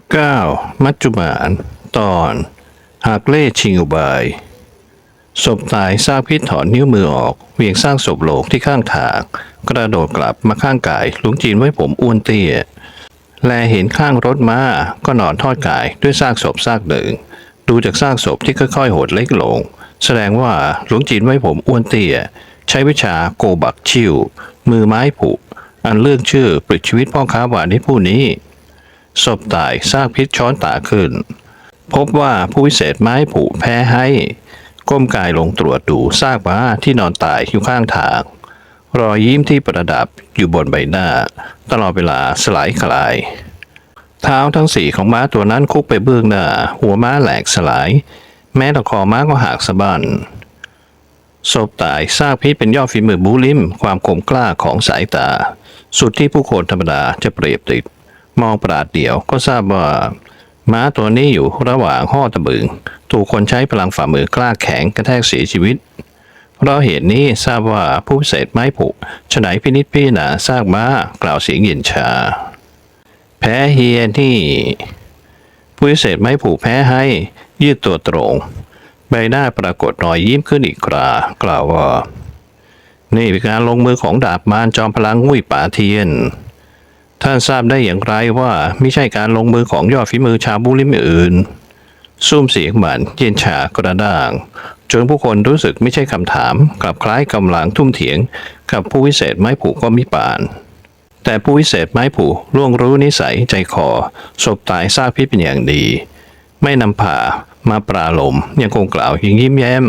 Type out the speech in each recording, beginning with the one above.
9. มัจจุมาน ตอนหากเล่ชิงอุบาย ศพตายซากพิษถอนนิ้วมือออกเวียงสร้างศพโลกที่ข้างทาง กระโดดกลับมาข้างกายลุงจีนไว้ผมอ้วนเตี้ย แลเห็นข้างรถม้าก็นอนทอดกายด้วยซากศพซากหนึ่ง ดูจากซากศพที่ค่อยๆ โหดเล็กลง แสดงว่าหลวงจีนไว้ผมอ้วนเตี้ย ใช้วิชาโกบักชิวมือไม้ผุอันเรื่องชื่อปลิดชีวิตพ่อค้าหวานให้ผู้นี้ ศพตายซากพิษช้อนตาขึ้น พบว่าผู้วิเศษไม้ผุแพ้ให้ ก้มกายลงตรวจดูซากม้าที่นอนตายอยู่ข้างทาง รอยยิ้มที่ประดับอยู่บนใบหน้า ตลอดเวลาสลายคลาย เท้าทั้งสี่ของม้าตัวนั้นคุกไปเบื้องหน้า หัวม้าแหลกสลาย แม้ต่คอม้าก็หักสะบั้นศพตายซากพิษเป็นยอดฝีมือบูลิม ความคมกล้าของสายตา สุดที่ผู้คนธรรมดาจะเปรียบติด มองปราดเดียวก็ทราบว่า ม้าตัวนี้อยู่ระหว่างห่อตะบึง ถูกคนใช้พลังฝ่ามือกล้าแข็งกระแทกเสียชีวิต เพราะเหตุนี้ทราบว่าผู้เศษไม้ผุฉไนพินิจพี่นาซากม้ากล่าวเสียงเย็นชา แพ้เฮียที่ ผู้เศษไม้ผูกแพ้ให้ ยืดตัวตรง ใบหน้าปรากฏรอยยิ้มขึ้นอีกครากล่าวว่านี่เป็นการลงมือของดาบมารจอมพลังงุ้ยป่าเทียน ท่านทราบได้อย่างไรว่าไม่ใช่การลงมือของยอดฝีมือชาวบุริมอื่นซุ่มเสียงหมันเย็นฉากระด้าง จนผู้คนรู้สึกไม่ใช่คำถามกลับคล้ายกำลังทุ่มเถียง กับผู้วิเศษไม้ผูกก็มิปาน แต่ผู้วิเศษไม้ผูล่วงรู้นิสัยใจคอศพตายซากพิษเป็นอย่างดี ไม่นำผ่ามาปราลมยังคงกล่าวอย่างยิ้มแย้ม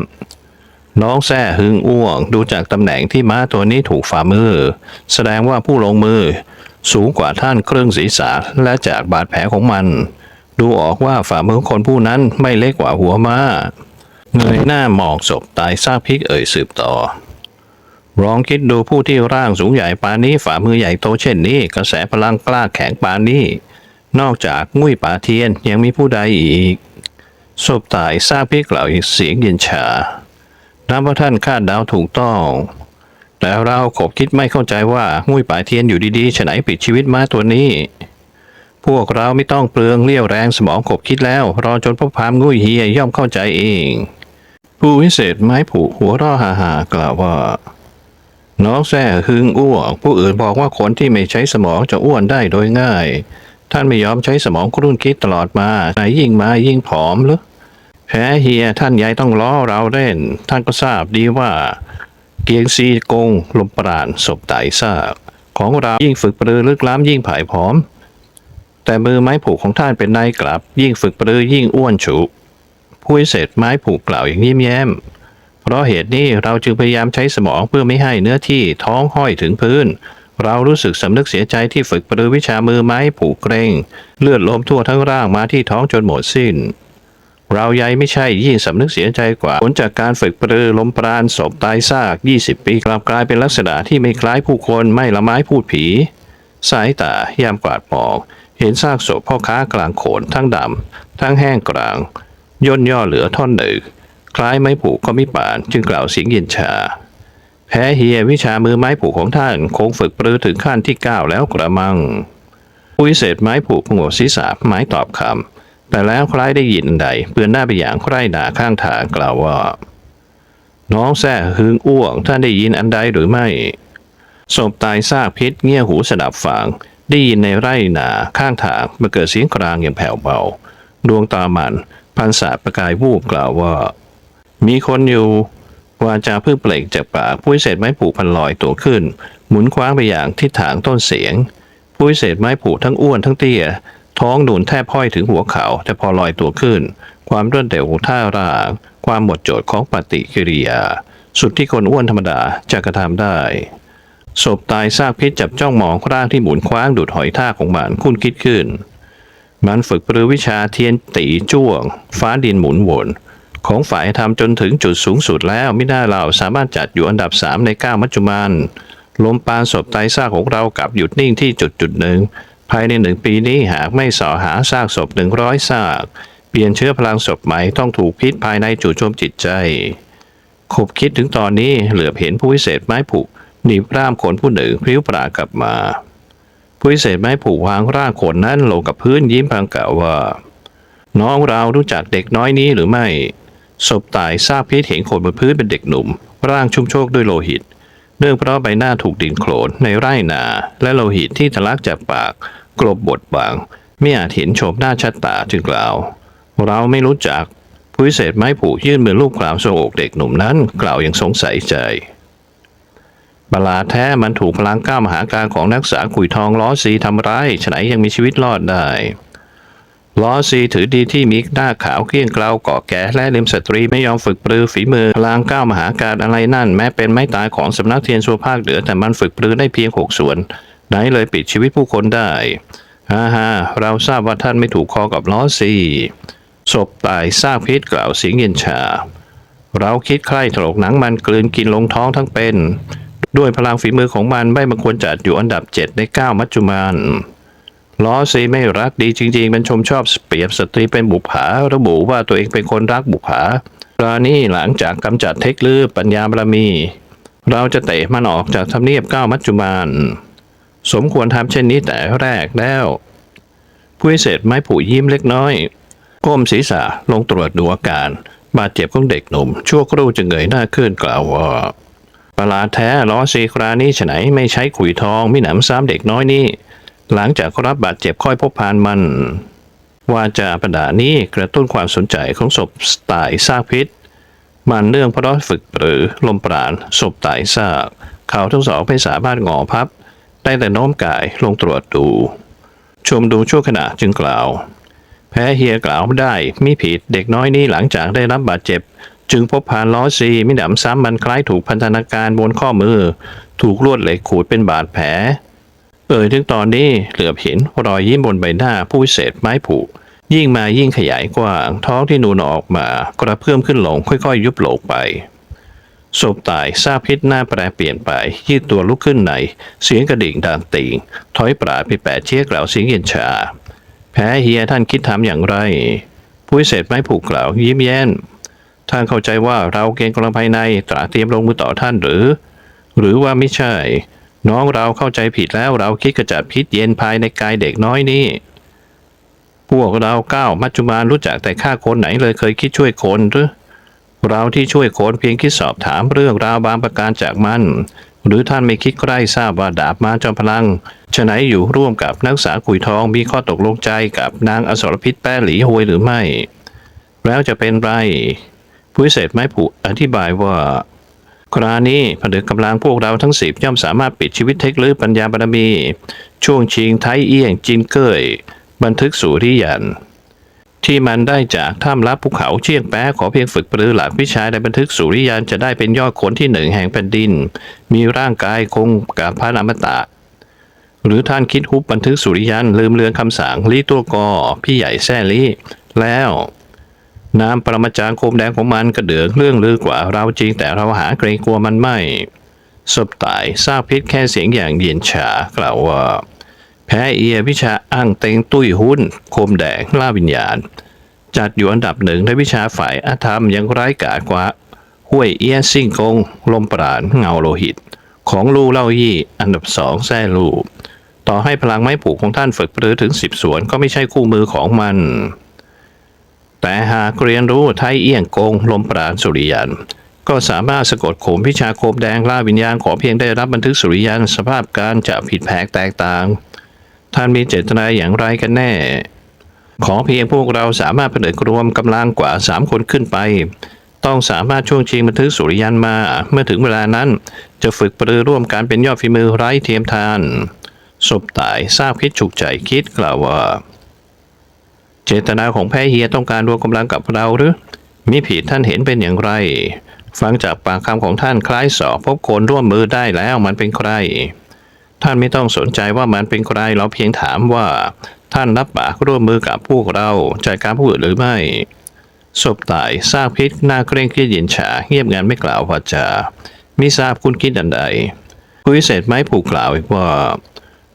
น้องแซ่หึงอ้วงดูจากตำแหน่งที่ม้าตัวนี้ถูกฝ่ามือ แสดงว่าผู้ลงมือ สูงกว่าท่านเครื่องศีรษะและจากบาดแผลของมัน ดูออกว่าฝ่ามือคนผู้นั้นไม่เล็กกว่าหัวม้าเงยหน้ามองศพตายซากพิษเอ่ยสืบต่อลองคิดดูผู้ที่ร่างสูงใหญ่ปานนี้ฝ่ามือใหญ่โตเช่นนี้ กระแสพลังกล้าแข็งปานนี้ นอกจากงุ้ยป่าเทียนยังมีผู้ใดอีกศพตายซากพิษกล่าอีกเสียงเย็นชานับว่าท่านคาดเดาถูกต้อง แต่เราขบคิดไม่เข้าใจว่างุ้ยป่าเทียนอยู่ดีๆฉไหนปิดชีวิตม้าตัวนี้ พวกเราไม่ต้องเปลืองเลี้ยวแรงสมองขบคิดแล้ว รอจนพบพามงุยเฮียย่อมเข้าใจเอง ผู้วิเศษไม้ผูกหัวร่อฮาฮากล่าวว่า น้องแซ่หึงอ้วก ผู้อื่นบอกว่าคนที่ไม่ใช้สมองจะอ้วนได้โดยง่าย ท่านไม่ยอมใช้สมองครุ่นคิดตลอดมาไหนยิ่งมายิ่งผอมหรือแพ้เฮียท่านใหญ่ต้องล้อเราเล่น ท่านก็ทราบดีว่า เกียงซีกง ลมปราณศพไตซากของเรายิ่งฝึกปรือลึกล้ำยิ่งผายผอม แต่มือไม้ผูกของท่านเป็นนายกลับ ยิ่งฝึกปรือยิ่งอ้วนฉุผู้วิเศษไม้ผูกกล่าวอย่างยิ้มแย้ม เพราะเหตุนี้เราจึงพยายามใช้สมองเพื่อไม่ให้เนื้อที่ท้องห้อยถึงพื้น เรารู้สึกสำนึกเสียใจที่ฝึกปรือวิชามือไม้ผูกเกรงเลือดลมทั่วทั้งร่างมาที่ท้องจนหมดสิ้น เราใหญ่ไม่ใช่ยิ่งสำนึกเสียใจกว่าผลจากการฝึกปรือลมปราณศพตายซาก 20 ปีกลับกลายเป็นลักษณะที่ไม่คล้ายผู้คนไม่ละไม้พูดผี สายตายามกวาดมองเห็นซากศพพ่อค้ากลางโขนทั้งดำทั้งแห้งกลาง ย่นย่อเหลือท่อนหนึ่งคล้ายไม้ผูกก็มิปานจึงกล่าวเสียงเย็นชา แพ้เฮียวิชามือไม้ผูกของท่านคงฝึกปรือถึงขั้นที่เก้าแล้วกระมังผู้วิเศษไม้ผูกพงศศีรษะไม้ตอบคำ แต่แล้วคล้ายได้ยินอันใดเปือนหน้าไปอย่างใคร่หนาข้างทางกล่าวว่า น้องแซ่หึงอ้วงท่านได้ยินอันใดหรือไม่ศพตายซากพิษเงี่ยหูสดับฟังได้ยินในไร่นาข้างทางมาเกิดเสียงกรางอย่างแผ่วเบา ดวงตามันพันสาประกายวูบกล่าวว่า มีคนอยู่วาจาเพิ่งเปล่งจากปากผู้เศษไม้ผูกพันลอยตัวขึ้น หมุนคว้างไปอย่างทิศทางต้นเสียงผู้เศษไม้ผูกทั้งอ้วนทั้งเตี้ย ท้องหนุนแทบห้อยถึงหัวเขาแต่พอลอยตัวขึ้น ความรวดเร็วของท่าร่าง ความหมดโจทย์ของปฏิกิริยา สุดที่คนอ้วนธรรมดาจะกระทำได้ศพตายซากพิษจับจ้องมองร่างที่หมุนคว้างดูดหอยทากของมันคุ้นคิดขึ้น มันฝึกปรือวิชาเทียนตีจ้วง ฟ้าดินหมุนวนของฝ่ายทำจนถึงจุดสูงสุดแล้วไม่ได้เราสามารถจัดอยู่อันดับ 3 ใน 9 มัจจุมันลมปานศพไตรซากของเรากลับหยุดนิ่งที่จุดจุดหนึ่ง ภายในหนึ่งปีนี้หากไม่สอหาซากศพหนึ่งร้อยซาก เปลี่ยนเชื้อพลังศพใหม่ต้องถูกพิษภายในจู่โจมจิตใจขบคิดถึงตอนนี้เหลือบเห็นผู้วิเศษไม้ผุหนีบร่ามขนผู้หนึ่งพริ้วปรากลับมา ผู้พิเศษไม้ผูกวางร่างคนนั้นลงกับพื้นยิ้มพลางกล่าวว่า น้องเรารู้จักเด็กน้อยนี้หรือไม่ศพตายทราบพิษเห็นคนบนพื้นเป็นเด็กหนุ่ม ร่างชุ่มโชกด้วยโลหิต เนื่องเพราะใบหน้าถูกดินโคลนในไร่นา และโลหิตที่ทะลักจากปาก กลบบดบังไม่อาจเห็นโฉมหน้าชัดตาจึงกล่าว เราไม่รู้จักผู้พิเศษไม้ผูกยื่นมือลูบคลามทรวงอกเด็กหนุ่มนั้นกล่าวอย่างสงสัยใจประหลาดแท้มันถูกพลังก้าวมหาการของนักษาขุยทองล้อซีทำร้ายฉไหนยังมีชีวิตรอดได้ ล้อซีถือดีที่มีหน้าขาวเกี้ยงเกลาเกาะแก่และเล็มสตรีไม่ยอมฝึกปรือฝีมือพลางก้าวมหาการอะไรนั่น แม้เป็นไม้ตายของสำนักเทียนสัวภาคเหนือแต่มันฝึกปรือได้เพียงหกส่วน ไหนเลยปิดชีวิตผู้คนได้ฮ่าฮ่าเราทราบว่าท่านไม่ถูกคอกับล้อซีศพตายซากพิษกล่าวเสียงเย็นชา เราคิดใคร่ถลกหนังมันกลืนกินลงท้องทั้งเป็น ด้วยพลังฝีมือของมันไม่มันควรจัดอยู่อันดับเจ็ดในเก้ามัจจุมันล้อซีไม่รักดีจริงๆ มันชมชอบเปรียบสตรีเป็นบุปผาระบุว่าตัวเองเป็นคนรักบุปผารานี่หลังจากกำจัดเทคลือปัญญาบารมี เราจะเตะมันออกจากทำเนียบเก้ามัจจุมัน สมควรทำเช่นนี้แต่แรกแล้วผู้เศษไม้ผูยิ้มเล็กน้อยก้มศีรษะลงตรวจดูอาการ บาดเจ็บของเด็กหนุ่ม ชั่วครู่จึงเงยหน้าขึ้นกล่าวว่าประหลาดแท้ล้อซีครานี้ฉะไหนไม่ใช้ขุยทองมิหนำซ้ำเด็กน้อยนี่ หลังจากรับบาดเจ็บค่อยพบพานมันว่าจะประดานี้กระตุ้นความสนใจของศพตายซากพิษ มันเนื่องเพราะฝึกหรือลมปราณศพตายซาก เขาทั้งสองไม่สามารถงอพับ ได้แต่น้อมกายลงตรวจดู ชมดูชั่วขณะจึงกล่าว แพ้เฮียกล่าวได้มีผิดเด็กน้อยนี้หลังจากได้รับบาดเจ็บ จึงพบผ่านล้อซีมิหนำซ้ำมันคล้ายถูกพันธนาการบนข้อมือ ถูกลวดเหล็กขูดเป็นบาดแผล เอ่ยถึงตอนนี้เหลือบเห็นรอยยิ้มบนใบหน้าผู้วิเศษไม้ผูกยิ่งมายิ่งขยายกว้าง ท้องที่นูนออกมากระเพื่อมขึ้นลงค่อยๆ ยุบหลกไป ศพตายซาบพิษหน้าแปรเปลี่ยนไป ยืดตัวลุกขึ้นใน เสียงกระดิ่งดังติงถอยปราดไปแปดเชียกล่าวเสียงเย็นชา แพ้เฮียท่านคิดทำอย่างไรผู้วิเศษไม้ผูกกล่าวยิ้มแย้มท่านเข้าใจว่าเราเกณฑ์กำลังภายในตราเตรียมลงมือต่อท่านหรือ หรือว่าไม่ใช่ น้องเราเข้าใจผิดแล้วเราคิดกระจัดพิษเย็นภายในกายเด็กน้อยนี่พวกเราเก้ามัจจุบานรู้จักแต่ฆ่าคนไหนเลยเคยคิดช่วยคนหรือ เราที่ช่วยโค้นเพียงคิดสอบถามเรื่องราวบางประการจากมัน หรือท่านไม่คิดใกล้ทราบว่าดาบมาจอมพลังฉะไหนอยู่ร่วมกับนักษาขุยทองมีข้อตกลงใจกับนางอสรพิษแป้หลีหวยหรือไม่ แล้วจะเป็นไรผู้เศษไม้ผูอธิบายว่าครานี้ผนึกกำลังพวกเราทั้งสิบย่อมสามารถปิดชีวิตเทคลือปัญญาบารมี ช่วงชิงไทยเอี้ยงจินเกยบันทึกสุริยัน ที่มันได้จากถ้ำลับภูเขาเชียงแป้ขอเพียงฝึกปรือหลักวิชาในบันทึกสุริยันจะได้เป็นยอดคนที่หนึ่งแห่งแผ่นดิน มีร่างกายคงกับพระอมตะ หรือท่านคิดฮุบบันทึกสุริยันลืมเลือนคำสั่งลีตัวกอพี่ใหญ่แซ่ลีแล้วนามปรมาจารย์โคมแดงของมันกระเดืองเรื่องลือกว่าเราจริงแต่เราหาเกรงกลัวมันไม่ศพตายทราบพิษแค่เสียงอย่างเย็นชากล่าวว่า แพ้เอียวิชาอ้างเต็งตุ้ยหุ้นโคมแดงล่าวิญญาณ จัดอยู่อันดับหนึ่งในวิชาฝ่ายอาธรรมยังร้ายกาจกว่าห้วยเอียซิ่งกง ลมปราณเงาโลหิต ของลู่เล่ายี่อันดับสองแซ่ลู่ต่อให้พลังไม้ผูกของท่านฝึกปรือถึงสิบสวนก็ไม่ใช่คู่มือของมัน แต่หากเรียนรู้ไทยเอี้ยงกง ลมปราณสุริยัน ก็สามารถสะกดข่มพิชาโคมแดงล่าวิญญาณขอเพียงได้รับบันทึกสุริยันสภาพการจะผิดแผกแตกต่าง ท่านมีเจตนาอย่างไรกันแน่ ขอเพียงพวกเราสามารถผนึกรวมกำลังกว่าสามคนขึ้นไป ต้องสามารถช่วงชิงบันทึกสุริยันมา เมื่อถึงเวลานั้น จะฝึกปรือร่วมการเป็นยอดฝีมือไร้เทียมทานศพตายทราบคิดฉุกใจคิดกล่าวว่า เจตนาของแพ้เฮียต้องการรวมกำลังกับเราหรือมิผิดท่านเห็นเป็นอย่างไร ฟังจากปากคำของท่านคล้ายสอบพบคนร่วมมือได้แล้วมันเป็นใคร ท่านไม่ต้องสนใจว่ามันเป็นใครเราเพียงถามว่า ท่านรับปากร่วมมือกับพวกเราจัดการผู้อื่นหรือไม่ศพตายทราบพิษหน้าเคร่งเครียดเย็นชาเงียบงันไม่กล่าววาจามิทราบคุณคิดอันใดผู้พิเศษไม้ผูกกล่าวอีกว่า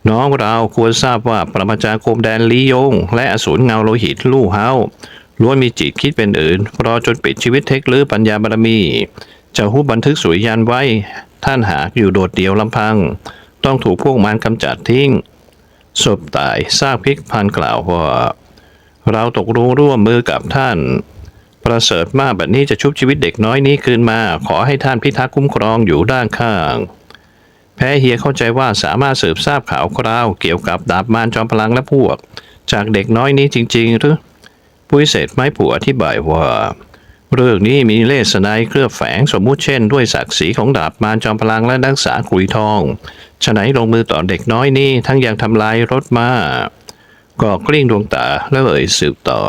น้องเราควรทราบว่าปรมาจารย์โคมแดนลียง และอสูรเงาโลหิตลู่เฮาล้วนมีจิตคิดเป็นอื่นรอจนปิดชีวิตเทคลือปัญญาบารมีจะหุบบันทึกสุริยันไว้ ท่านหากอยู่โดดเดี่ยวลำพัง ต้องถูกพวกมันกำจัดทิ้ง ศพตายซากพิกพันกล่าวว่า เราตกลงร่วมมือกับท่าน ประเสริฐมากแบบนี้จะชุบชีวิตเด็กน้อยนี้คืนมา ขอให้ท่านพิทักษ์คุ้มครองอยู่ด้านข้าง แพ้เฮียเข้าใจว่าสามารถสืบทราบข่าวคราว เกี่ยวกับดาบมารจอมพลังและพวก จากเด็กน้อยนี้จริง ๆ หรือผู้พิเศษไม้ผัวอธิบายว่า เรื่องนี้มีเลสนายเคลือบแฝงสมมุติเช่นด้วยศักดิ์ศรีของดาบมารจอมพลังและนักษาขุยทองฉะไหนลงมือต่อเด็กน้อยนี้ทั้งยังทำลายรถมา้าก็กลิ้งดวงตาแล้วเอ่ยสืบต่อ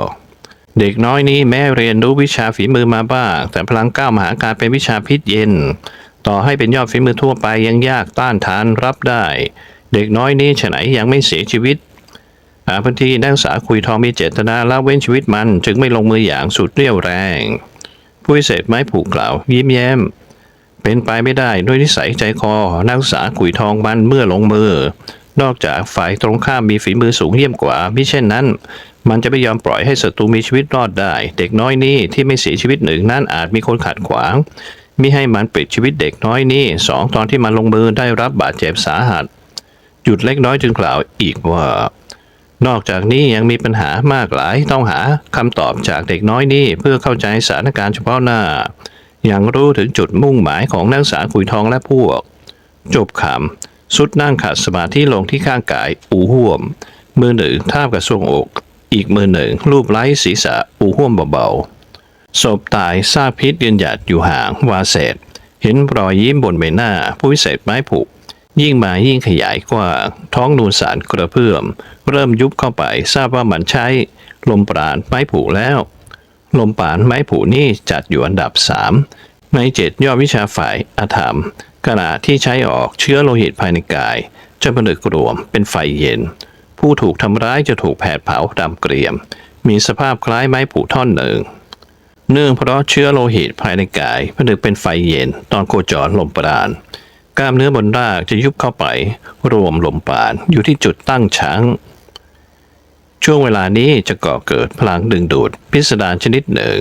เด็กน้อยนี้แม้เรียนรู้วิชาฝีมือมาบ้าง แต่พลังก้าวมหาการเป็นวิชาพิษเย็น ต่อให้เป็นยอดฝีมือทั่วไปยังยากต้านทานรับได้ เด็กน้อยนี้ฉะไหนยังไม่เสียชีวิต หาพื้นที่นักศึกษาคุยทองมีเจตนาละเว้นชีวิตมัน จึงไม่ลงมืออย่างสุดเรี่ยวแรง ผู้พิเศษไม้ผูกกล่าว ยิ้มแย้ม เป็นไปไม่ได้ด้วยนิสัยใจคอ นักศึกษาขุยทองมันเมื่อลงมือ นอกจากฝ่ายตรงข้ามมีฝีมือสูงเยี่ยมกว่ามิเช่นนั้น มันจะไม่ยอมปล่อยให้ศัตรูมีชีวิตรอดได้ เด็กน้อยนี้ที่ไม่เสียชีวิตหนึ่งนั้นอาจมีคนขัดขวางมิให้มันปิดชีวิตเด็กน้อยนี้สองตอนที่มันลงมือได้รับบาดเจ็บสาหัส หยุดเล็กน้อยจึงกล่าวอีกว่า นอกจากนี้ยังมีปัญหามากหลายต้องหาคำตอบจากเด็กน้อยนี้เพื่อเข้าใจสถานการณ์เฉพาะหน้า อย่างรู้ถึงจุดมุ่งหมายของนักศึกษาขุยทองและพวก จบคำสุดนั่งขัดสมาธิลงที่ข้างกายอูห่วม มือหนึ่งทาบกับทรวงอก อีกมือหนึ่งรูปไล้ศีรษะอูห่วมเบาๆศพตายซากพิษยืนหยัดอยู่ห่างวาเศษ เห็นรอยยิ้มบนใบหน้าผู้วิเศษไม้ผูก ยิ่งมายิ่งขยายกว้างท้องนูนสารกระเพื่อม เริ่มยุบเข้าไปทราบว่ามันใช้ ลมปราณไม้ผูกแล้ว ลมปราณไม้ผูนี่จัดอยู่อันดับสามในเจ็ดยอดวิชาฝ่ายอาธรรมขณะที่ใช้ออกเชื้อโลหิตภายในกาย จะผนึกรวมเป็นไฟเย็น ผู้ถูกทำร้ายจะถูกแผดเผาดำเกรียม มีสภาพคล้ายไม้ผูท่อนหนึ่งเนื่องเพราะเชื้อโลหิตภายในกายผนึกเป็นไฟเย็นตอนโคจรลมปราณ กล้ามเนื้อบนรากจะยุบเข้าไป รวมลมปราณอยู่ที่จุดตั้งช้าง ช่วงเวลานี้จะก่อเกิดพลังดึงดูด พิสดารชนิดหนึ่ง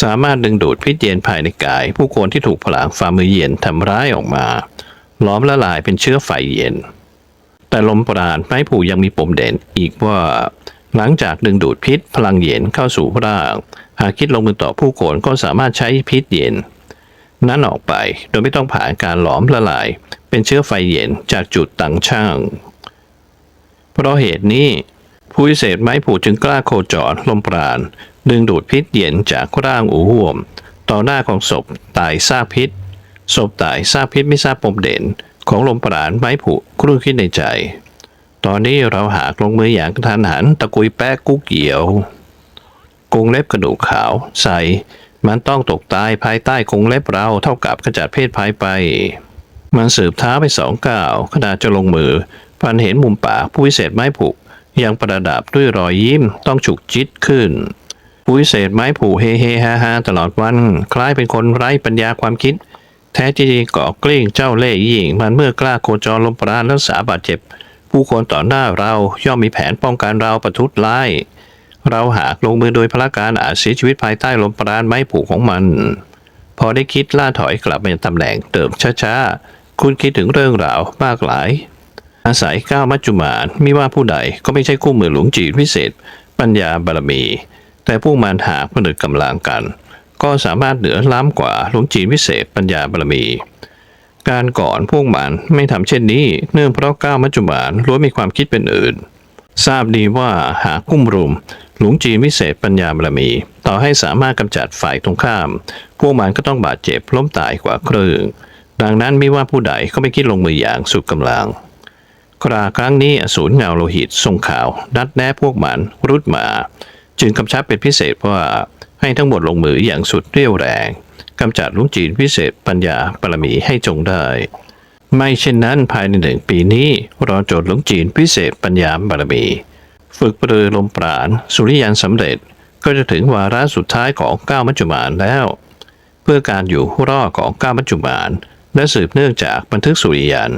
สามารถดึงดูดพิษเย็นภายในกาย ผู้คนที่ถูกพลังฝ่ามือเย็นทำร้ายออกมาหลอมละลายเป็นเชื้อไฟเย็น แต่ลมปราณไม้ผูยังมีปมเด่นอีกว่า หลังจากดึงดูดพิษพลังเย็นเข้าสู่ร่าง หากคิดลงมือต่อผู้คนก็สามารถใช้พิษเย็น นั้นออกไป โดยไม่ต้องผ่านการหลอมละลาย เป็นเชื้อไฟเย็นจากจุดต่างช่าง เพราะเหตุนี้ ผู้เศษไม้ผูจึงกล้าโคจรลมปราณ ดึงดูดพิษเย็นจากร่างอูห่วม ต่อหน้าของศพตายซาพิษ ศพตายซาพิษไม่ทราบปมเด่น ของลมปราณไม้ผูครุ่นคิดในใจ ตอนนี้เราหากลงมืออย่างกระทันหันตะกุยแป๊กกุ๊กเกี่ยวกงเล็บกระดูกขาวใส มันต้องตกตายภายใต้กงเล็บเราเท่ากับขจัดเพศภัยไป มันสืบท้าไปสองก้าวขณะจะลงมือ พันเห็นมุมปากผู้วิเศษไม้ผูกยังประดับด้วยรอยยิ้มต้องฉุกจิตขึ้นผู้วิเศษไม้ผูกเฮเฮฮาฮาตลอดวัน คล้ายเป็นคนไร้ปัญญาความคิด แท้จริงก่อกลิ้งเจ้าเล่ห์ยิ่ง มันเมื่อกล้าโคจรลมปราณรักษาบาดเจ็บ ผู้คนต่อหน้าเราย่อมมีแผนป้องกันเราประทุษร้าย เราหากลงมือโดยพละการอาจเสียชีวิตภายใต้ลมปราณไม้ผูกของมัน พอได้คิดล่าถอยกลับมายังตำแหน่งเติมช้าๆ คุณคิดถึงเรื่องราวมากหลาย อาศัยก้าวมัจจุมานมิว่าผู้ใดก็ไม่ใช่คู่มือหลวงจีนวิเศษ ปัญญาบารมี แต่ผู้มันหากผนึกกำลังกัน ก็สามารถเหนือล้ำกว่าหลวงจีนวิเศษปัญญาบารมีการก่อนพวกมันไม่ทำเช่นนี้ เนื่องเพราะก้าวมัจจุมานล้วนมีความคิดเป็นอื่น ทราบดีว่าหากกุ้มรุม หลวงจีนวิเศษปัญญาบารมี ต่อให้สามารถกำจัดฝ่ายตรงข้าม พวกมันก็ต้องบาดเจ็บล้มตายกว่าครึ่งดังนั้นไม่ว่าผู้ใดก็ไม่คิดลงมืออย่างสุดกำลัง คราครั้งนี้อสูรเงาโลหิตส่งข่าว นัดแนะพวกมันรุดมา จึงกำชับเป็นพิเศษว่าให้ทั้งหมดลงมืออย่างสุดเรี่ยวแรงกำจัดลุงจีนพิเศษปัญญาปรมีให้จงได้ ไม่เช่นนั้นภายในหนึ่งปีนี้รอโจทย์หลวงจีนพิเศษปัญญาบารมี ฝึกปรือลมปราณสุริยันสำเร็จก็จะถึงวาระสุดท้ายของก้าวมัจจุมานแล้ว เพื่อการอยู่รอดของก้าวมัจจุมานและสืบเนื่องจากบันทึกสุริยัน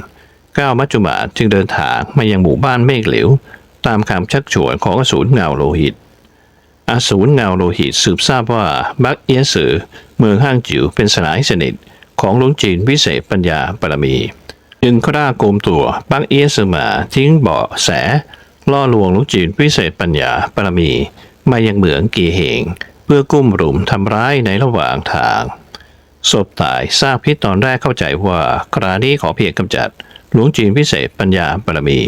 ก้าวมัจจุมานจึงเดินทางมายังหมู่บ้านเมฆเหลวตามคำชักชวนของอสูรเงาโลหิต อสูรเงาโลหิตสืบทราบว่าบักเอียสือเมืองห้างจิ๋วเป็นสนายสนิทของหลวงจีนวิเศษปัญญาปรมี จึงกล้าโกมตัวบักเอียสือมาทิ้งเบาะแส ล่อลวงลุงจีนวิเศษปัญญาปรมี มายังเหมืองกีเหง เพื่อกุ้มรุมทำร้ายในระหว่างทาง ศพตายซากพิษตอนแรกเข้าใจว่ากรานี้ขอเพียงกำจัดหลวงจีนพิเศษปัญญาปรมี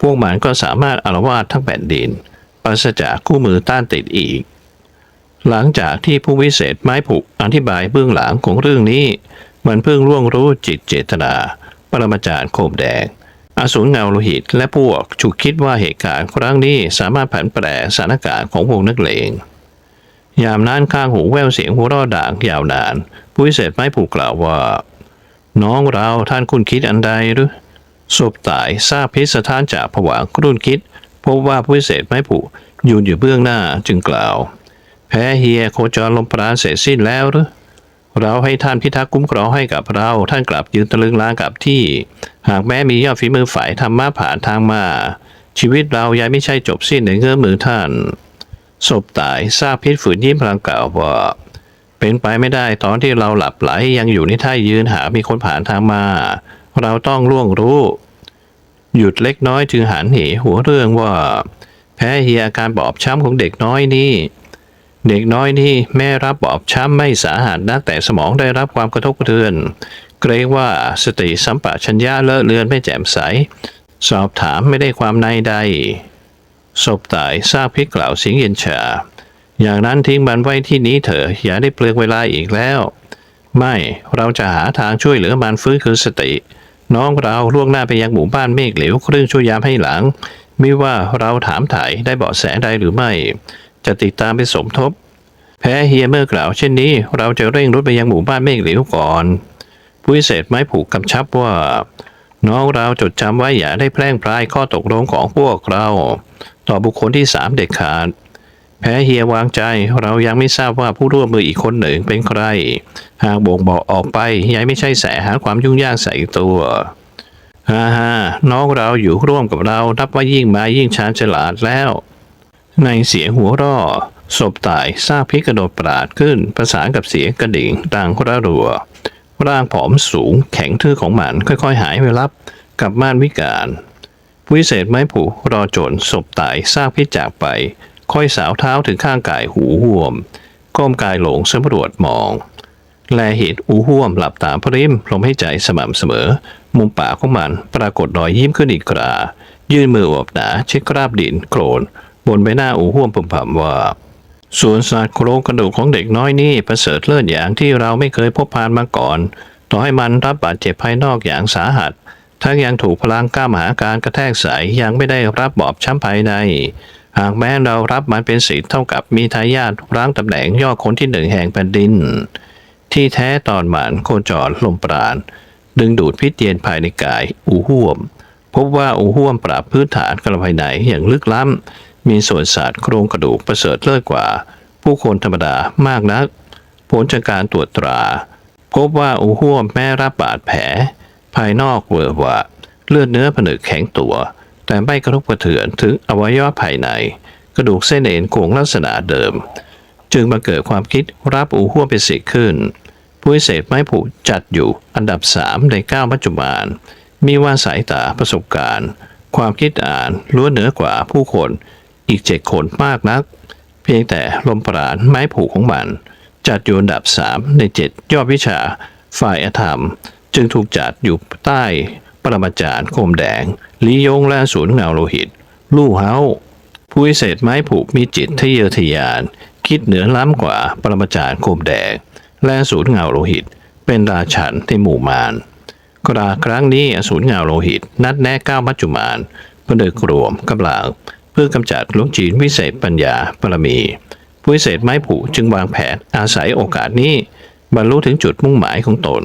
พวกมันก็สามารถอารวาสทั้งแผ่นดินปราศจากคู่มือต้านติดอีก หลังจากที่ผู้วิเศษไม้ผุอธิบายเบื้องหลังของเรื่องนี้ มันเพิ่งร่วงรู้จิตเจตนา ปรมาจารย์โคมแดง อสูรเงาโลหิต และพวกฉุกคิดว่าเหตุการณ์ครั้งนี้สามารถผันแปรสถานการณ์ของวงนักเลงยามนั้นข้างหูแววเสียงหัวเราะด่างยาวนาน ผู้วิเศษไม้ผูกกล่าวว่า น้องเราท่านคุณคิดอันใดหรือศพตายทราบพิษสถานจากผวางครุ่นคิด พบว่าผู้วิเศษไม้ผูกยืนอยู่เบื้องหน้าจึงกล่าว แพ้เฮียโคจรลมปราณเสร็จสิ้นแล้วหรือ เราให้ท่านพิทักษ์คุ้มครองให้กับเรา ท่านกลับยืนตะลึงล้างกับที่ หากแม้มียอดฝีมือฝ่ายธรรมะผ่านทางมา ชีวิตเรายังไม่ใช่จบสิ้นในเงื้อมือท่านศพตายทราบพิษฝืนยิ้มพลางกล่าวว่าเป็นไปไม่ได้ตอนที่เราหลับไหลยังอยู่ในท่ายืนหามีคนผ่านทางมา เราต้องล่วงรู้ หยุดเล็กน้อยจึงหันเหหัวเรื่องว่า แพ้เฮียอาการบอบช้ำของเด็กน้อยนี่ เด็กน้อยนี่แม่รับบอบช้ำไม่สาหัสนักแต่สมองได้รับความกระทบกระเทือน เกรงว่าสติสัมปชัญญะเลอะเลือนไม่แจ่มใส สอบถามไม่ได้ความในใดศพตายทราบพิษกล่าวเสียงเย็นชา อย่างนั้นทิ้งมันไว้ที่นี้เถอะอย่าได้เปลืองเวลาอีกแล้ว ไม่เราจะหาทางช่วยเหลือมันฟื้นคืนสติ น้องเราล่วงหน้าไปยังหมู่บ้านเมฆเหลวเครื่องช่วยยามให้หลัง ไม่ว่าเราถามถ่ายได้เบาะแสใดหรือไม่ จะติดตามไปสมทบ แพ้เฮียเมื่อกล่าวเช่นนี้ เราจะเร่งรถไปยังหมู่บ้านเมฆเหลวก่อนผู้พิเศษไม้ผูกกำชับว่า น้องเราจดจำไว้อย่าได้แพร่งพรายข้อตกลงของพวกเรา ต่อบุคคลที่สามเด็ดขาด แพ้เฮียวางใจเรายังไม่ทราบว่าผู้ร่วมมืออีกคนหนึ่งเป็นใคร หากบ่งบอกออกไปยังไม่ใช่แสหาความยุ่งยากใส่ตัวฮ่าฮ่าน้องเราอยู่ร่วมกับเรานับว่ายิ่งมายิ่งชาญฉลาดแล้ว ในเสียงหัวราะศพตายซากพิกระโดดปราดขึ้นประสานกับเสียงกระดิ่งดังระรัว ร่างผอมสูงแข็งทื่อของมันค่อยๆ หายไปรับกับม่านวิการวิเศษไม้ผูรอจนศพตายซากพิจากไป ค่อยสาวเท้าถึงข้างกายหูห่วม ก้มกายหลงสำรวจมอง แลเห็นอูห่วมหลับตาพริมลมให้ใจสม่ำเสมอ มุมปากของมันปรากฏรอยยิ้มขึ้นอีกครา ยื่นมืออบหนาเช็ดกราบดินโครน บนใบหน้าอูห่วมพึมพำว่าส่วนศาสตร์โครงกระดูกของเด็กน้อยนี่ประเสริฐเลิศอย่างที่เราไม่เคยพบผ่านมาก่อน ต่อให้มันรับบาดเจ็บภายนอกอย่างสาหัส ทั้งยังถูกพลังกล้ามหาการกระแทกใสยังไม่ได้รับบอบช้ำภายใน หากแม้เรารับมันเป็นสิทธิ์เท่ากับมีทายาทร้างตำแหน่งยอดคนที่หนึ่งแห่งแผ่นดิน ที่แท้ตอนหมันโคจรลมปราณ ดึงดูดพิษเย็นภายในกาย อูห่วม พบว่าอูห่วมปรับพื้นฐานกระภายในอย่างลึกล้ำ มีส่วนศาสตร์โครงกระดูกประเสริฐเลิศกว่า ผู้คนธรรมดามากนัก ผลจากการตรวจตรา พบว่าอูห่วมแม้รับบาดแผล ภายนอกเวอร์วะ เลือดเนื้อผนึกแข็งตัว แต่ไม่กระทบกระเทือนถึงอวัยวะภายใน กระดูกเส้นเอ็นโคงลักษณะเดิม จึงมาเกิดความคิดรับอูห่วมเป็นสิทธิ์ขึ้นผู้เศษไม้ผูจัดอยู่อันดับสามในเก้าปัจจุบันมีว่าสายตาประสบการณ์ ความคิดอ่านล้วนเหนือกว่าผู้คน อีกเจ็ดคนมากนัก เพียงแต่ลมปราณไม้ผูกของมัน จัดอยู่อันดับสามในเจ็ดยอดวิชา ฝ่ายอธรรม จึงถูกจัดอยู่ใต้ปรมาจารย์โคมแดงลียงและศูนย์เงาโลหิต ลู่เฮาผู้วิเศษไม้ผูกมีจิตทะเยอทะยาน คิดเหนือล้ำกว่าปรมาจารย์โคมแดง และศูนย์เงาโลหิต เป็นราชันในหมู่มารกราครั้งนี้อสูรเงาโลหิต นัดแนะก้าวมัจจุมานเพื่อเดิกรวมกำลัง เพื่อกำจัดหลวงจีนวิเศษปัญญาปรมีผู้วิเศษไม้ผูจึงวางแผนอาศัยโอกาสนี้ บรรลุถึงจุดมุ่งหมายของตน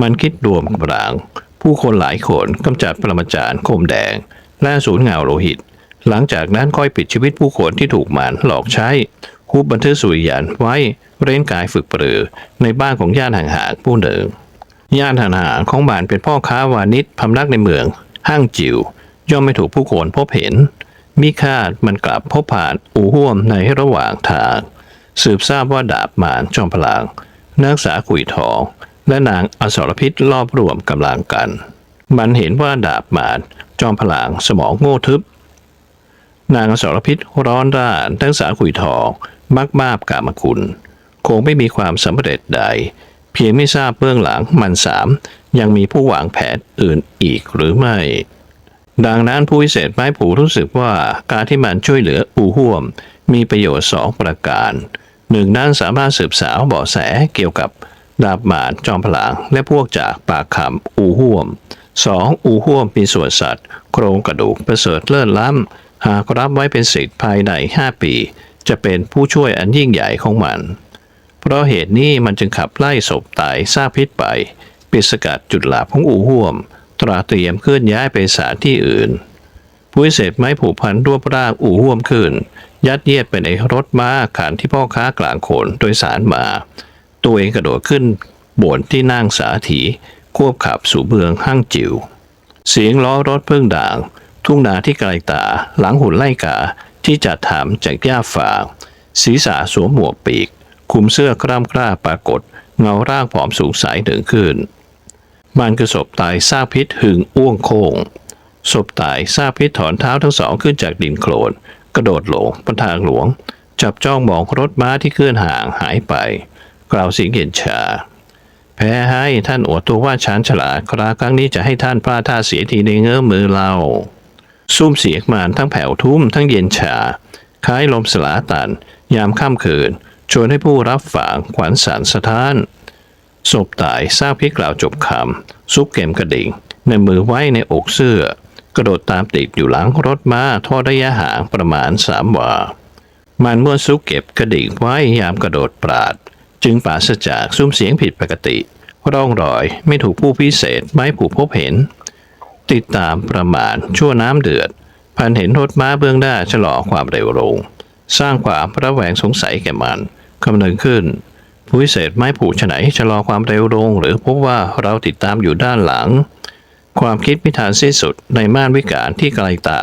มันคิดรวมกำลังผู้คนหลายคนกำจัดปรมาจารย์โคมแดงและสูญเงาโลหิต หลังจากนั้นค่อยปิดชีวิตผู้คนที่ถูกมันหลอกใช้คูบบันทึกสุริยันไว้เร้นกายฝึกปรือ ในบ้านของญาติห่างๆผู้หนึ่งญาติห่างๆของบ้านเป็นพ่อค้าวานิชพำนักในเมือง ห้างจิวย่อมไม่ถูกผู้คนพบเห็น มิคาดมันกลับพบผ่านอูห่วมในระหว่างทาง สืบทราบว่าดาบมารจอมพลังนักษาขุยทอง และนางอสรพิษรอบรวมกำลังกัน มันเห็นว่าดาบมารจอมพลังสมองโง่ทึบ นางอสรพิษร้อนร่านทั้งสาขุยทองมักมาบกามคุณ คงไม่มีความสำเร็จใด เพียงไม่ทราบเบื้องหลังมันสามยังมีผู้วางแผนอื่นอีกหรือไม่ ดังนั้นผู้วิเศษไม้ผูรู้สึกว่าการที่มันช่วยเหลืออูห่วม มีประโยชน์สองประการ หนึ่งนั้นสามารถสืบสาวเบาะแสเกี่ยวกับดาบหมานจอมพลังและพวกจากปากคำอูห่วมสองอูห่วมมีส่วนสัตว์ โครงกระดูกประเสริฐเลิศล้ำ หากรับไว้เป็นสิทธิ์ภายใน 5 ปี จะเป็นผู้ช่วยอันยิ่งใหญ่ของมัน เพราะเหตุนี้มันจึงขับไล่ศพตายซากพิษไป ปิดสกัดจุดหลับของอูห่วม ตราเตรียมเคลื่อนย้ายไปสถานที่อื่น ผู้วิเศษไม้ผูกพันรวบร่างอู่ห่วมขึ้น ยัดเยียดไปในรถม้าขันที่พ่อค้ากลางโขนโดยสารมา ตัวเองกระโดดขึ้นบนที่นั่งสาถี ควบขับสู่เมืองห้างจิวเสียงล้อรถเพิ่งด่าง ทุ่งนาที่ไกลตา หลังหุ่นไล่กาที่จัดทำจากหญ้าฝางศีรษะสวมหมวกปีก คุมเสื้อกล้ามกล้าปรากฏ เงาร่างผอมสูงสายเดินขึ้น มันคือศพตายซากพิษหึงอ้วงโคงศพตายซากพิษถอนเท้าทั้งสองขึ้นจากดินโคลน กระโดดหลงบนทางหลวง จับจ้องมองรถม้าที่เคลื่อนห่างหายไป กล่าวสียงเย็นชา แพ้ให้ท่านอวดตัวว่าชานฉลาดคราครั้งนี้จะให้ท่านพลาดท่าเสียทีในเงื้อมือเราซุ่มเสียงมานทั้งแผ่วทุ่มทั้งเย็นชา คล้ายลมสลาตัน ยามค่ำคืน ชวนให้ผู้รับฝางขวัญสันสะท้าน ศพตายทราบพิกล่าวจบคำซุกเก็มกระดิ่งในมือไว้ในอกเสื้อ กระโดดตามติดอยู่หลังรถม้าทอดระยะห่างประมาณสามวามันเมื่อซุกเก็บกระดิ่งไว้ยามกระโดดปราด จึงปราศจากซุ้มเสียงผิดปกติ ร่องรอยไม่ถูกผู้พิเศษไม่ผูกพบเห็น ติดตามประมาณชั่วน้ำเดือด พันเห็นรถม้าเบื้องหน้าชะลอความเร็วลง สร้างความระแวงสงสัยแก่มันคำนึงขึ้น ผู้พิเศษไม่ผูกฉไหนชะลอความเร็วลงหรือพบว่าเราติดตามอยู่ด้านหลัง ความคิดมิทานสิ้นสุดในม่านวิการที่ไกลตา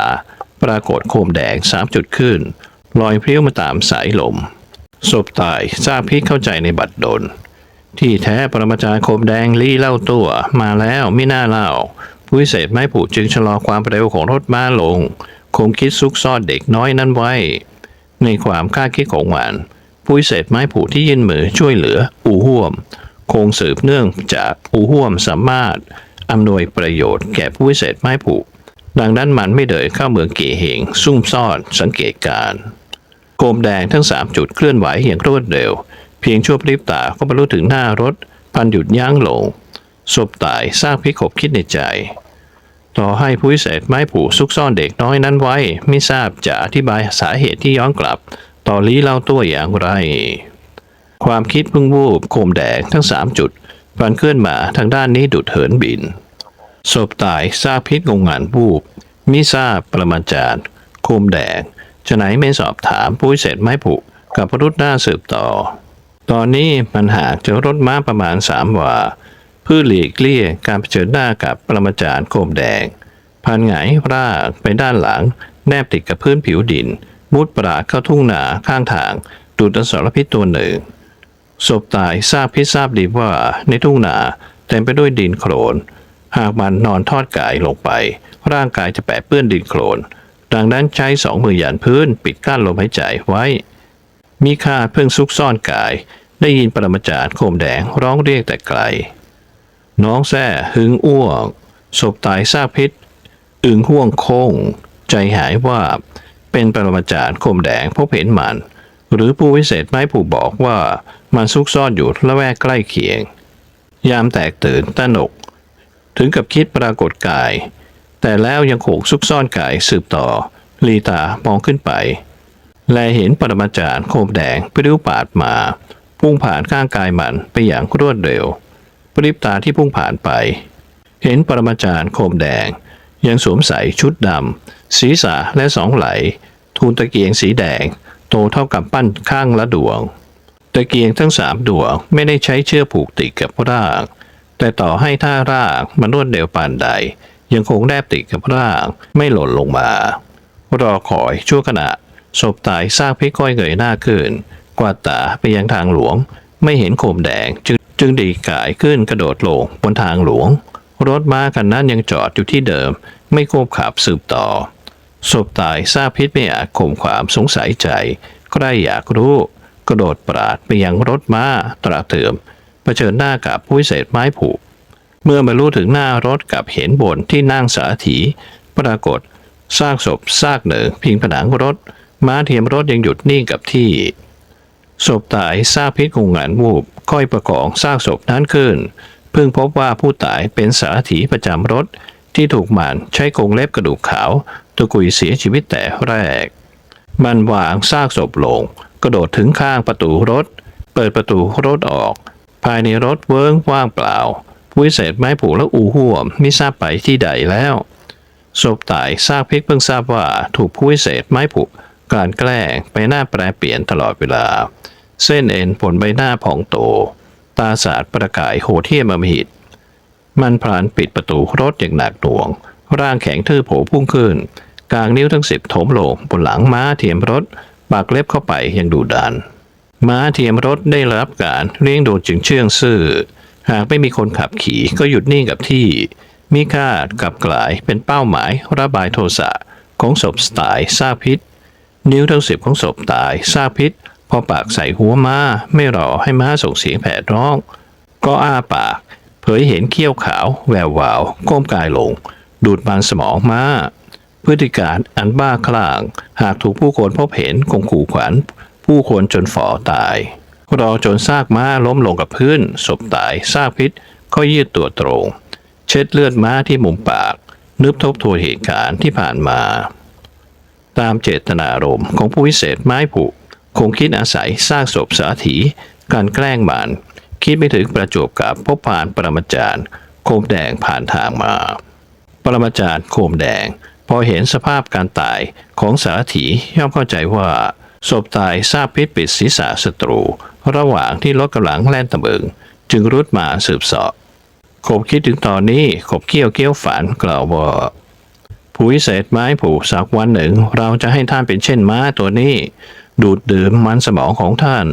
ปรากฏโคมแดงสามจุดขึ้น ลอยเพลี้ยวมาตามสายลมศพตายทราบพิษเข้าใจในบัดดล ที่แท้ปรมาจารย์โคมแดงลี่เล่าตัวมาแล้วไม่น่าเล่า ผู้พิเศษไม่ผูกจึงชะลอความเร็วของรถม้าลง คงคิดซุกซ่อนเด็กน้อยนั้นไว้ ในความคาดคิดของมัน ผู้พิเศษไม้ผูที่ยื่นมือช่วยเหลืออูห่วม คงสืบเนื่องจากอูห่วมสามารถอำนวยประโยชน์แก่ผู้พิเศษไม้ผูดังนั้นมันไม่เดินเข้าเมืองเกเหงซุ่มซ่อนสังเกตการโคมแดงทั้งสามจุดเคลื่อนไหวอย่างรวดเร็ว เพียงชั่วพริบตาก็บรรลุถึงหน้ารถ พันหยุดยั้งลงศพตายสร้างพิขบคิดในใจ ต่อให้ผู้พิเศษไม้ผูซุกซ่อนเด็กน้อยนั้นไว้ ไม่ทราบจะอธิบายสาเหตุที่ย้อนกลับ ต่อลี้เล่าตัวอย่างไร ความคิดพุ่งวูบโคมแดงทั้งสามจุดพันเคลื่อนมาทางด้านนี้ดุดเหินบิน ศพตายทราบพิษงงงานวูบ มิทราบประมาจารย์โคมแดงจะไหนไม่สอบถามผู้พิเศษไม้ผูกกับพรุษหน้าสืบต่อ ตอนนี้มันหากจอรถม้าประมาณสามวาเพื่อหลีกเลี่ยงการเผชิญหน้ากับประมาจารย์โคมแดง พันหงายรากไปด้านหลังแนบติดกับพื้นผิวดิน มุดปราดเข้าทุ่งนาข้างทาง ดูดอสรพิษตัวหนึ่งศพตายทราบพิษทราบดีว่าในทุ่งนาเต็มไปด้วยดินโคลน หากมันนอนทอดกายลงไป ร่างกายจะแปะเปื้อนดินโคลน ดังนั้นใช้สองมือหยันพื้นปิดกั้นลมหายใจไว้ มีคาเพิ่งซุกซ่อนกาย ได้ยินปรมาจารย์โคมแดงร้องเรียกแต่ไกล น้องแซ่หึงอ้วกศพตายซากพิษ อึงห่วงโคง ใจหายว่าบ เป็นปรมาจารย์คมแดงพบเห็นมัน หรือผู้วิเศษไม้ผู้บอกว่ามันซุกซ่อนอยู่ละแวกใกล้เคียง ยามแตกตื่นตะหนก ถึงกับคิดปรากฏกาย แต่แล้วยังคงซุกซ่อนกายสืบต่อ ลีตามองขึ้นไป แลเห็นปรมาจารย์โคมแดงปริ้วปาดมา พุ่งผ่านข้างกายมันไปอย่างรวดเร็วปริบตาที่พุ่งผ่านไป เห็นปรมาจารย์โคมแดงยังสวมใส่ชุดดำศีรษะและสองไหล ทูลตะเกียงสีแดง โตเท่ากับปั้นข้างละดวง ตะเกียงทั้งสามดวงไม่ได้ใช้เชือกผูกติดกับราก แต่ต่อให้ท่ารากมันรวดเร็วปานใด ยังคงแนบติดกับรากไม่หล่นลงมา รอคอยชั่วขณะศพตายซากพิก้อยเงยหน้าขึ้น กวาดตาไปยังทางหลวง ไม่เห็นโคมแดงจึงจึงดีกายขึ้นกระโดดลงบนทางหลวง รถม้าคันนั้นยังจอดอยู่ที่เดิม ไม่ควบขับสืบต่อ ศพตายทราบพิษไม่อาจข่มความสงสัยใจใครอยากรู้ กระโดดปราดไปยังรถม้าตราเติมเผชิญหน้ากับผู้วิเศษไม้ผูก เมื่อมารู้ถึงหน้ารถกับเห็นบนที่นั่งสาถีปรากฏซากศพซากหนึ่งพิงผนังรถ ม้าเทียมรถยังหยุดนิ่งกับที่ศพตายซากพิษคงงานวูบค่อยประกองซากศพนั้นขึ้น เพิ่งพบว่าผู้ตายเป็นสาถีประจำรถที่ถูกหมันใช้กรงเล็บกระดูกขาว ตะกุยเสียชีวิตแต่แรก มันวางซากศพลง กระโดดถึงข้างประตูรถ เปิดประตูรถออก ภายในรถเวิ้งว่างเปล่าผู้วิเศษไม้ผูกและอูห่วมไม่ทราบไปที่ใดแล้วศพตายซากพิกเพิ่งทราบว่าถูกผู้วิเศษไม้ผูกการแกล้งไปหน้าแปรเปลี่ยนตลอดเวลา เส้นเอ็นผลใบหน้าผ่องโต ตาสาดประกายโหเที่ยมมหิต มันพลานปิดประตูรถอย่างหนักหน่วง ร่างแข็งทื่อโผพุ่งขึ้น กางนิ้วทั้งสิบโถมลงบนหลังม้าเทียมรถ ปากเล็บเข้าไปย่างดุดันม้าเทียมรถได้รับการเลี้ยงดูจึงเชื่องซื่อ หากไม่มีคนขับขี่ก็หยุดนิ่งกับที่ มีคาดกลับกลายเป็นเป้าหมายระบายโทสะของศพตล์ซาพิษ นิ้วทั้งสิบของศพตายซาพิษ พอปากใส่หัวม้าไม่รอให้ม้าส่งเสียงแผดร้อง ก็อ้าปาก เผยเห็นเขี้ยวขาว แวววาว ก้มกายลง ดูดมันสมองม้า พฤติการอันบ้าคลั่งหากถูกผู้คนพบเห็นคงขู่ขวัญ ผู้คนจนฝ่อตาย รอจนซากม้าล้มลงกับพื้นศพตายซากพิษก็ยืดตัวตรง เช็ดเลือดม้าที่มุมปาก นึกทบทวนเหตุการณ์ที่ผ่านมา ตามเจตนารมณ์ของผู้วิเศษไม้ผูกคงคิดอาศัยสร้างศพสาถีการแกล้งมันคิดไม่ถึงประจวบกับพบผ่านปรมาจารย์โคมแดงผ่านทางมา ปรมาจารย์โคมแดง พอเห็นสภาพการตายของสารถีย่อมเข้าใจว่าศพตายทราบพิษปิดศีรษะศัตรู ระหว่างที่รถกำลังแล่นตะเบิง จึงรุดมาสืบสอบขบคิดถึงตอนนี้ขบเกี้ยวเกี้ยวฝันกล่าวว่าผู้วิเศษไม้ผูกสักวันหนึ่ง เราจะให้ท่านเป็นเช่นม้าตัวนี้ ดูดดื่มมันสมองของท่าน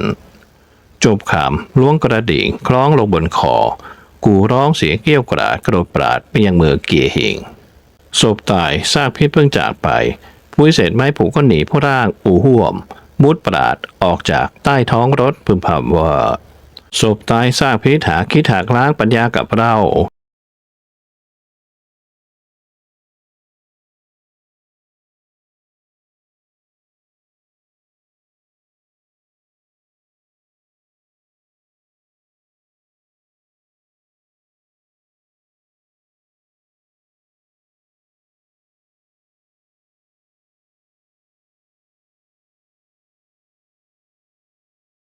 จบคำล้วงกระดิ่งคล้องลงบนคอ กูร้องเสียงเกี้ยวกราดกระโดดปราดไปยังเมือเกียร์หิง ศพตายซากพิษเพิ่งจากไปผู้ยเศษไม้ผูกก็หนีผู้ร่างอูห่วม มุดปราดออกจากใต้ท้องรถพึมพำว่าศพตายซากพิษหาคิดหากล้างปัญญากับเรา